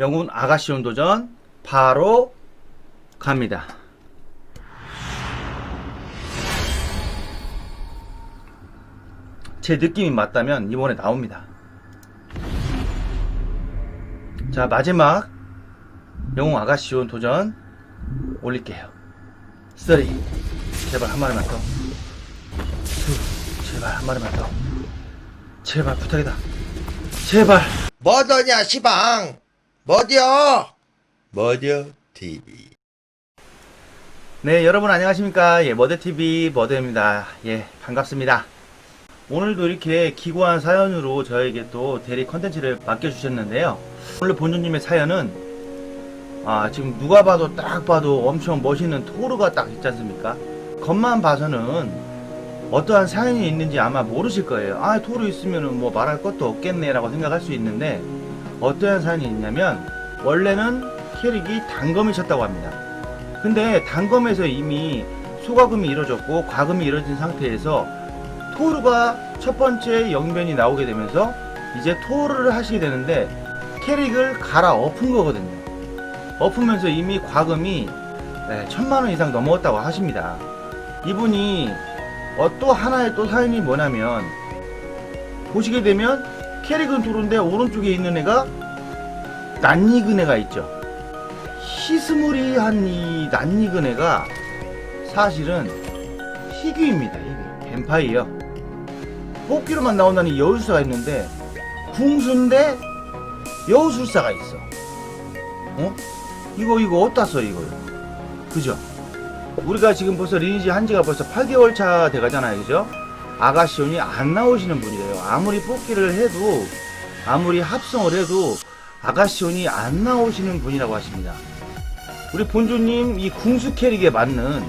영웅 아가씨 온 도전 바로 갑니다. 제 느낌이 맞다면 이번에 나옵니다. 자, 마지막 영웅 아가씨 온 도전 올릴게요. 3 제발 한 마리만 더. 2 제발 한 마리만 더. 제발 부탁이다. 제발. 뭐더냐 시방 뭐디어 뭐디어 TV 네, 여러분 안녕하십니까? 예, 머드TV 머드입니다. 예, 반갑습니다. 오늘도 이렇게 기구한 사연으로 저에게 또 대리 컨텐츠를 맡겨주셨는데요. 오늘 본주님의 사연은, 아, 지금 누가 봐도 딱 봐도 엄청 멋있는 토르가 딱 있지 않습니까? 겉만 봐서는 어떠한 사연이 있는지 아마 모르실 거예요. 아, 토르 있으면은 뭐 말할 것도 없겠네라고 생각할 수 있는데, 어떠한 사연이 있냐면, 원래는 캐릭이 단검이셨다고 합니다. 근데 단검에서 이미 소과금이 이루어졌고 과금이 이루어진 상태에서 토르가 첫 번째 영변이 나오게 되면서 이제 토르를 하시게 되는데 캐릭을 갈아 엎은 거거든요. 엎으면서 이미 과금이 네, 천만 원 이상 넘어갔다고 하십니다. 이분이 어, 또 하나의 또 사연이 뭐냐면 보시게 되면 캐릭은 토르인데 오른쪽에 있는 애가 낯익은 애가 있죠. 희스무리한 이 낯익은 애가 사실은 희귀입니다. 희귀. 뱀파이어. 뽑기로만 나온다는 여우술사가 있는데 궁수인데 여우술사가 있어. 어? 이거 이거 어디다 써 이거? 그죠? 우리가 지금 벌써 리니지 한 지가 벌써 8개월 차 돼가잖아요, 그죠? 아가시온이 안 나오시는 분이래요. 아무리 뽑기를 해도 아무리 합성을 해도 아가시온이 안 나오시는 분이라고 하십니다. 우리 본주님 이 궁수 캐릭에 맞는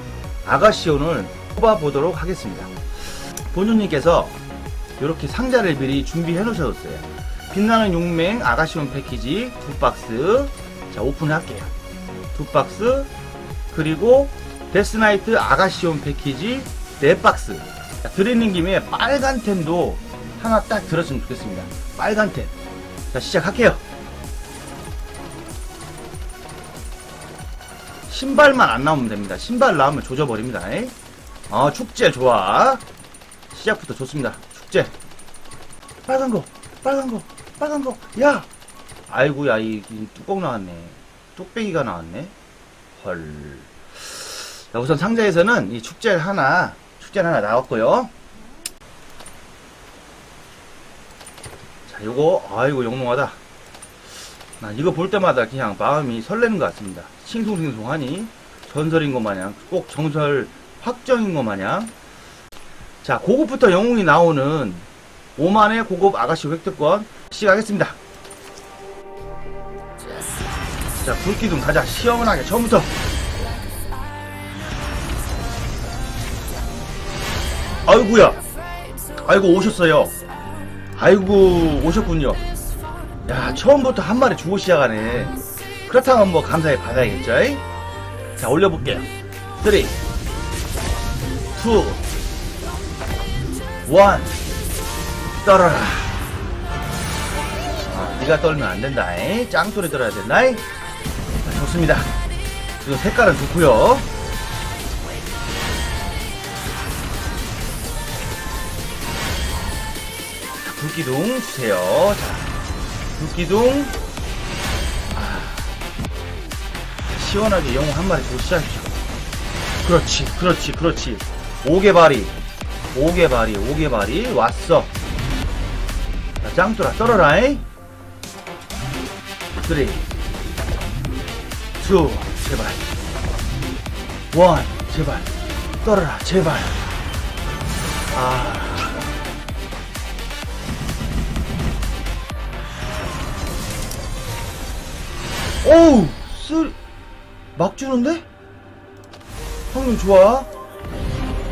아가시온을 뽑아보도록 하겠습니다. 본주님께서 이렇게 상자를 미리 준비해 놓으셨어요. 빛나는 용맹 아가시온 패키지 두 박스 자 오픈을 할게요. 두 박스 그리고 데스나이트 아가시온 패키지 네 박스 자, 들어있는 김에 빨간 템도 하나 딱 들었으면 좋겠습니다. 빨간 템. 자 시작할게요. 신발만 안 나오면 됩니다. 신발 나오면 조져버립니다. 에? 아, 축제 좋아. 시작부터 좋습니다. 축제. 빨간 거, 빨간 거, 빨간 거. 야! 아이고야, 이, 이 뚜껑 나왔네. 뚝배기가 나왔네. 헐. 자, 우선 상자에서는 이 축제 하나, 축제 하나 나왔고요. 자, 요거, 아이고, 영롱하다. 난 이거 볼 때마다 그냥 마음이 설레는 것 같습니다. 싱숭생숭하니 전설인 것 마냥 꼭 정설 확정인 것 마냥 자 고급부터 영웅이 나오는 5만의 고급 아가씨 획득권 시작하겠습니다. 자 불기둥 가자 시원하게 처음부터 아이구야. 아이고 오셨어요. 아이고 오셨군요. 야 처음부터 한 마리 주고 시작하네. 그렇다면 뭐 감사히 받아야겠죠 이? 자 올려볼게요. 3 2 1 떨어라. 아, 네가 떨면 안 된다 이? 짱소리 들어야 된다 이? 자, 좋습니다. 이거 색깔은 좋고요 불기둥 주세요 자 불기둥 시원하게 영웅 한 마리 주고 시작해줘. 그렇지, 그렇지, 그렇지. 오개발이, 오개발이, 오개발이 왔어. 자, 짱돌아, 떨어라잉. 3, 2, 제발. 1, 제발. 떨어라, 제발. 아. 오우! 쓰리. 막 주는데? 확률 좋아.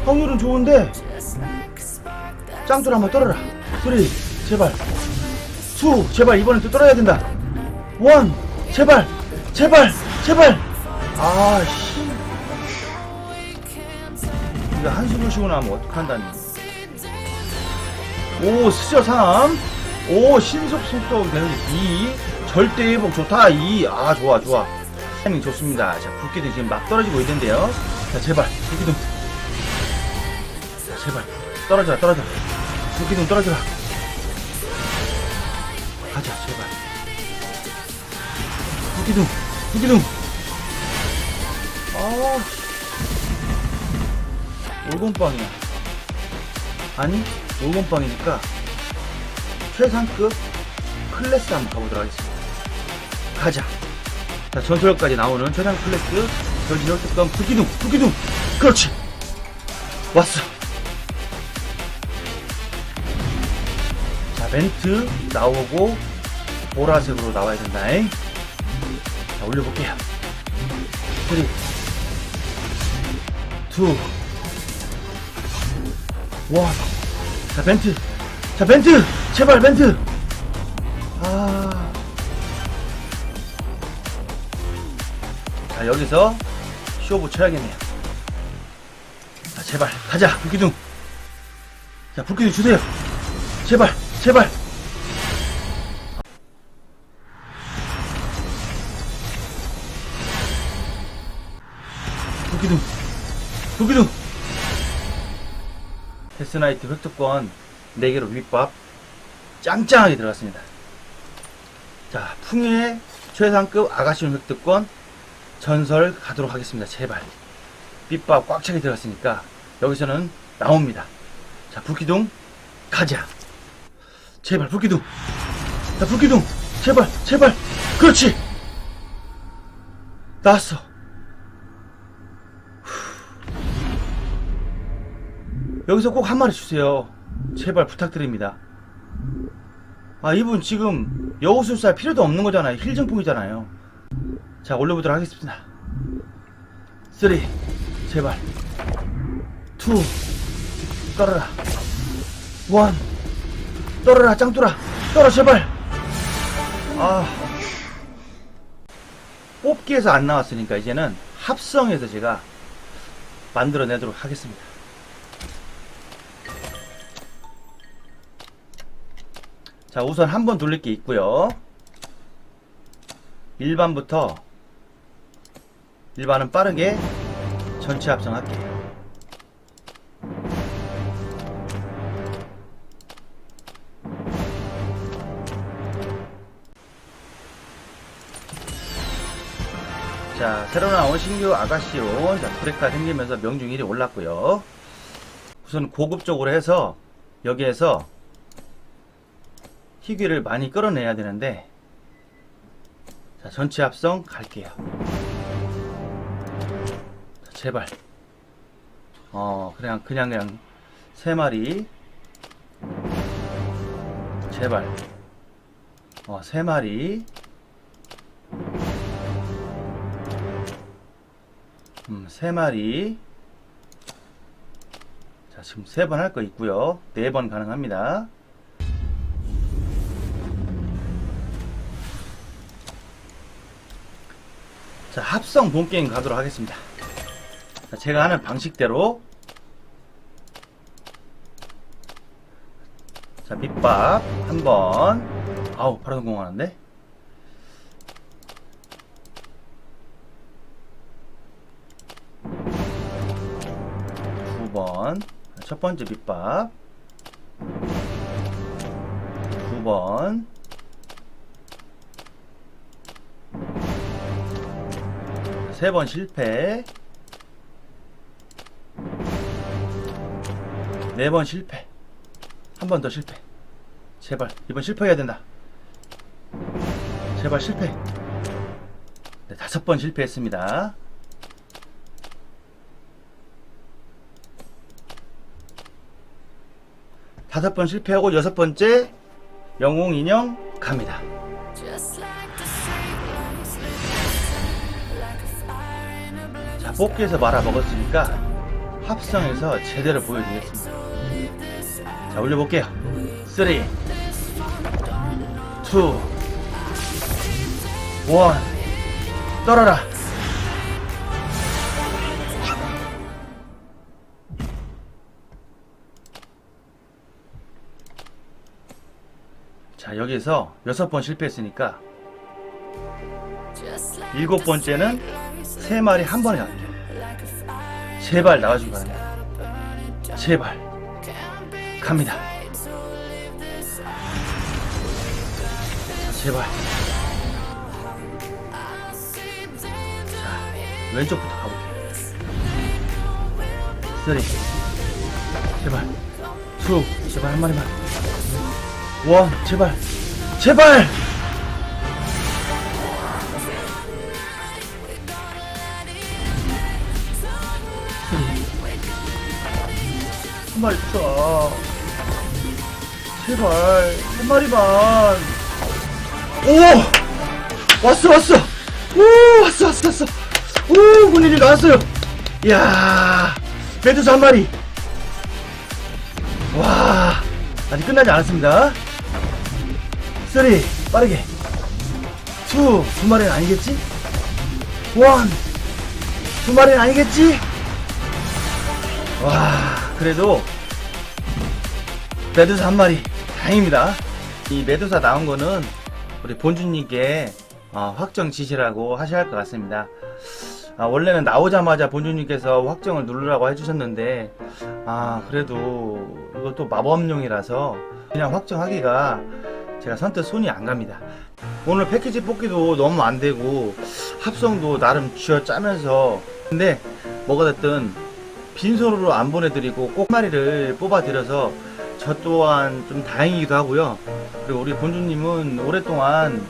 확률은 좋은데. 짱돌 한번 떨어라. 쓰리, 제발. 투, 제발 이번엔 또 떨어야 된다. 원, 제발, 제발, 제발. 아, 씨. 이거 한숨을 쉬고 나면 어떡한다니. 오, 스저 3. 오, 신속 속도 되는 2. 절대 회복 좋다. 이, 아, 좋아, 좋아. 타이밍 좋습니다. 자, 불기둥 지금 막 떨어지고 있는데요. 자, 제발, 불기둥. 자, 제발. 떨어져라, 떨어져. 불기둥 떨어져라. 가자, 제발. 불기둥, 불기둥. 아, 올곰빵이야. 아니, 올곰빵이니까 최상급 클래스 한번 가보도록 하겠습니다. 가자. 자, 전투력까지 나오는 최상 클래스 전지력 특권 불기둥, 불기둥. 그렇지. 왔어. 자, 멘트 나오고 보라색으로 나와야 된다 잉. 자, 올려볼게요. 3, 2, 1. 자, 멘트. 자, 멘트! 제발, 멘트! 자, 여기서 쇼부 쳐야겠네요. 자, 제발, 가자, 불기둥. 자, 불기둥 주세요. 제발, 제발. 불기둥, 불기둥. 데스나이트 획득권 4개로 윗밥 짱짱하게 들어갔습니다. 자, 풍의 최상급 아가씨용 획득권 전설 가도록 하겠습니다. 제발. 빗밥 꽉 차게 들어갔으니까 여기서는 나옵니다. 자, 불기둥 가자. 제발 불기둥. 자, 불기둥. 제발, 제발. 그렇지. 나왔어. 여기서 꼭 한 마리 주세요. 제발 부탁드립니다. 아, 이분 지금 여우술사 필요도 없는 거잖아요. 힐증풍이잖아요. 자, 올려보도록 하겠습니다. 3, 제발. 2, 떨어라. 1, 떨어라, 짱돌아. 떨어, 제발. 아. 뽑기에서 안 나왔으니까 이제는 합성해서 제가 만들어내도록 하겠습니다. 자, 우선 한 번 돌릴 게 있고요. 일반부터 일반은 빠르게 전체 합성할게요. 자, 새로 나온 신규 아가씨로 자, 브레이크가 생기면서 명중 1이 올랐고요. 우선 고급적으로 해서 여기에서 희귀를 많이 끌어내야 되는데 자 전체 합성 갈게요 자, 제발. 어 그냥 그냥 그냥 세 마리. 제발. 어 세 마리. 음 세 마리. 자 지금 세 번 할 거 있고요. 네 번 가능합니다. 자, 합성 본 게임 가도록 하겠습니다. 자, 제가 하는 방식대로. 자, 밑밥 한 번. 아우, 바로 성공하는데? 두 번. 첫 번째 밑밥. 두 번. 세 번 실패. 네 번 실패. 한 번 더 실패. 제발, 이번 실패해야 된다. 제발 실패. 네, 다섯 번 실패했습니다. 다섯 번 실패하고 여섯 번째 영웅 인형 갑니다. 자, 뽑기에서 말아 먹었으니까 합성해서 제대로 보여드리겠습니다. 자, 올려볼게요. 3, 2, 1, 떨어라. 자, 여기서 여섯 번 실패했으니까 일곱 번째는 세 마리 한 번에 나올게요. 제발 나와주기 바랍니다. 제발. 갑니다. 제발. 자, 왼쪽부터 가볼게요. 쓰리. 제발. 투. 제발 한 마리만. 원. 제발. 제발! 한 마리 더. 제발 한 마리만. 오 왔어 왔어. 오 왔어 왔어 왔어. 오 군인이 나왔어요. 이야 메두사 한 마리. 와 아직 끝나지 않았습니다. 쓰리 빠르게. 투 두 마리는 아니겠지? 원두 마리는 아니겠지? 와 그래도 메두사 한 마리 다행입니다. 이 메두사 나온 거는 우리 본주님께 어, 확정 지시라고 하셔야 할 것 같습니다. 아, 원래는 나오자마자 본주님께서 확정을 누르라고 해주셨는데 아 그래도 이것도 마법용이라서 그냥 확정하기가 제가 선뜻 손이 안 갑니다. 오늘 패키지 뽑기도 너무 안 되고 합성도 나름 쥐어 짜면서 근데 뭐가 됐든 빈손으로 안 보내드리고 꼭 마리를 뽑아드려서 저 또한 좀 다행이기도 하고요. 그리고 우리 본주님은 오랫동안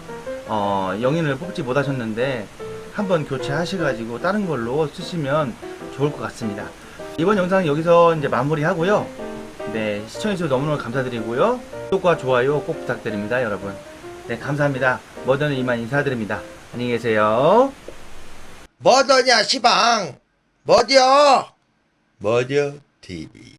어, 영인을 뽑지 못하셨는데 한번 교체하셔가지고 다른 걸로 쓰시면 좋을 것 같습니다. 이번 영상은 여기서 이제 마무리하고요. 네 시청해주셔서 너무너무 감사드리고요. 구독과 좋아요 꼭 부탁드립니다, 여러분. 네 감사합니다. 머더는 이만 인사드립니다. 안녕히 계세요. 뭐더냐 시방 뭐디어 뭐디어 TV